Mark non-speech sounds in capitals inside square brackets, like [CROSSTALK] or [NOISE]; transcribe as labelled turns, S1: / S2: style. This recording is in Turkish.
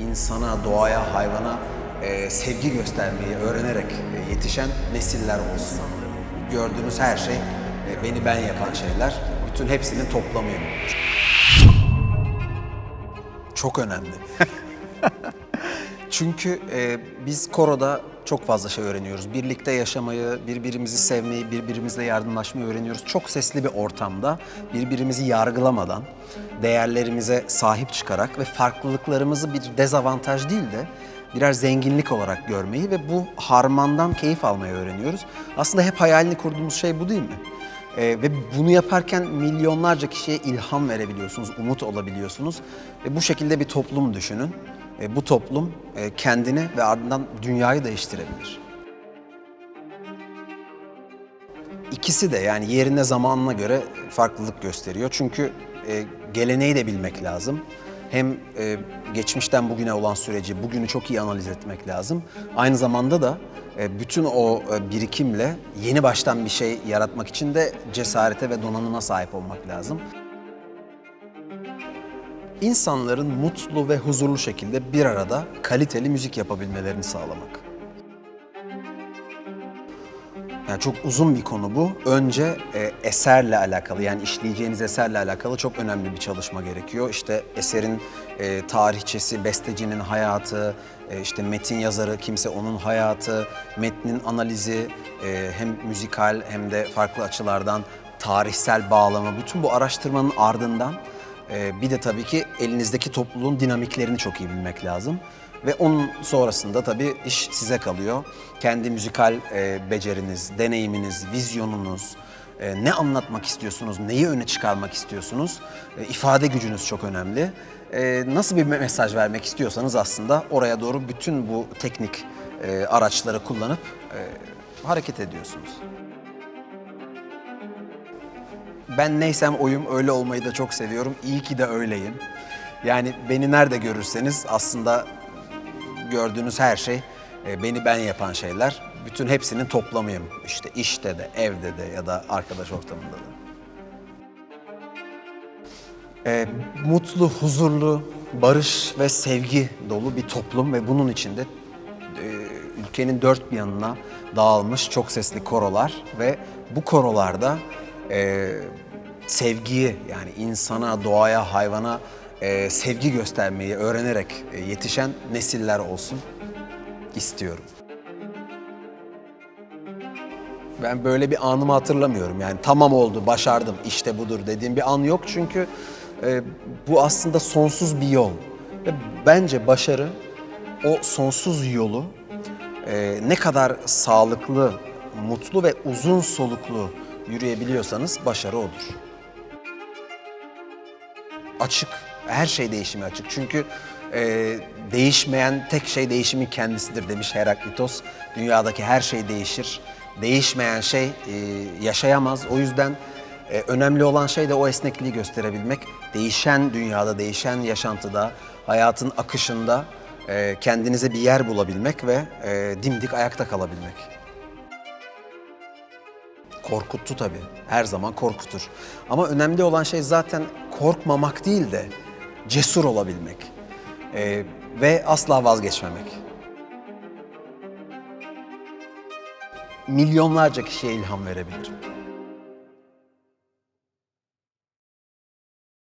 S1: insana, doğaya, hayvana e, sevgi göstermeyi öğrenerek e, yetişen nesiller olsun. Gördüğünüz her şey e, beni ben yapan şeyler. Bütün hepsinin toplamıyım. Çok önemli. [LAUGHS] Çünkü e, biz koroda çok fazla şey öğreniyoruz. Birlikte yaşamayı, birbirimizi sevmeyi, birbirimizle yardımlaşmayı öğreniyoruz. Çok sesli bir ortamda birbirimizi yargılamadan, değerlerimize sahip çıkarak ve farklılıklarımızı bir dezavantaj değil de birer zenginlik olarak görmeyi ve bu harmandan keyif almayı öğreniyoruz. Aslında hep hayalini kurduğumuz şey bu değil mi? Ee, ve bunu yaparken milyonlarca kişiye ilham verebiliyorsunuz, umut olabiliyorsunuz. Ve bu şekilde bir toplum düşünün. E, bu toplum e, kendini ve ardından dünyayı değiştirebilir. İkisi de yani yerine zamanına göre farklılık gösteriyor. Çünkü e, geleneği de bilmek lazım. Hem geçmişten bugüne olan süreci, bugünü çok iyi analiz etmek lazım. Aynı zamanda da bütün o birikimle yeni baştan bir şey yaratmak için de cesarete ve donanıma sahip olmak lazım. İnsanların mutlu ve huzurlu şekilde bir arada kaliteli müzik yapabilmelerini sağlamak. Yani çok uzun bir konu bu. Önce e, eserle alakalı yani işleyeceğiniz eserle alakalı çok önemli bir çalışma gerekiyor. İşte eserin e, tarihçesi, bestecinin hayatı, e, işte metin yazarı kimse onun hayatı, metnin analizi e, hem müzikal hem de farklı açılardan tarihsel bağlamı bütün bu araştırmanın ardından e, bir de tabii ki elinizdeki topluluğun dinamiklerini çok iyi bilmek lazım. Ve onun sonrasında tabii iş size kalıyor. Kendi müzikal e, beceriniz, deneyiminiz, vizyonunuz, e, ne anlatmak istiyorsunuz, neyi öne çıkarmak istiyorsunuz, e, ifade gücünüz çok önemli. E, nasıl bir me- mesaj vermek istiyorsanız aslında oraya doğru bütün bu teknik e, araçları kullanıp e, hareket ediyorsunuz. Ben neysem oyum öyle olmayı da çok seviyorum. İyi ki de öyleyim. Yani beni nerede görürseniz aslında gördüğünüz her şey e, beni ben yapan şeyler. Bütün hepsinin toplamıyım. İşte işte de, evde de ya da arkadaş ortamında da. E, mutlu, huzurlu, barış ve sevgi dolu bir toplum ve bunun içinde e, ülkenin dört bir yanına dağılmış çok sesli korolar ve bu korolarda e, sevgiyi yani insana, doğaya, hayvana e, sevgi göstermeyi öğrenerek e, yetişen nesiller olsun istiyorum. Ben böyle bir anımı hatırlamıyorum. Yani tamam oldu, başardım, işte budur dediğim bir an yok. Çünkü e, bu aslında sonsuz bir yol. Ve bence başarı o sonsuz yolu e, ne kadar sağlıklı, mutlu ve uzun soluklu yürüyebiliyorsanız başarı odur. Açık, her şey değişime açık. Çünkü e, değişmeyen tek şey değişimin kendisidir demiş Heraklitos. Dünyadaki her şey değişir. Değişmeyen şey e, yaşayamaz. O yüzden e, önemli olan şey de o esnekliği gösterebilmek. Değişen dünyada, değişen yaşantıda, hayatın akışında e, kendinize bir yer bulabilmek ve e, dimdik ayakta kalabilmek. Korkuttu tabii. Her zaman korkutur. Ama önemli olan şey zaten korkmamak değil de cesur olabilmek. Ee, ve asla vazgeçmemek. Milyonlarca kişiye ilham verebilirim.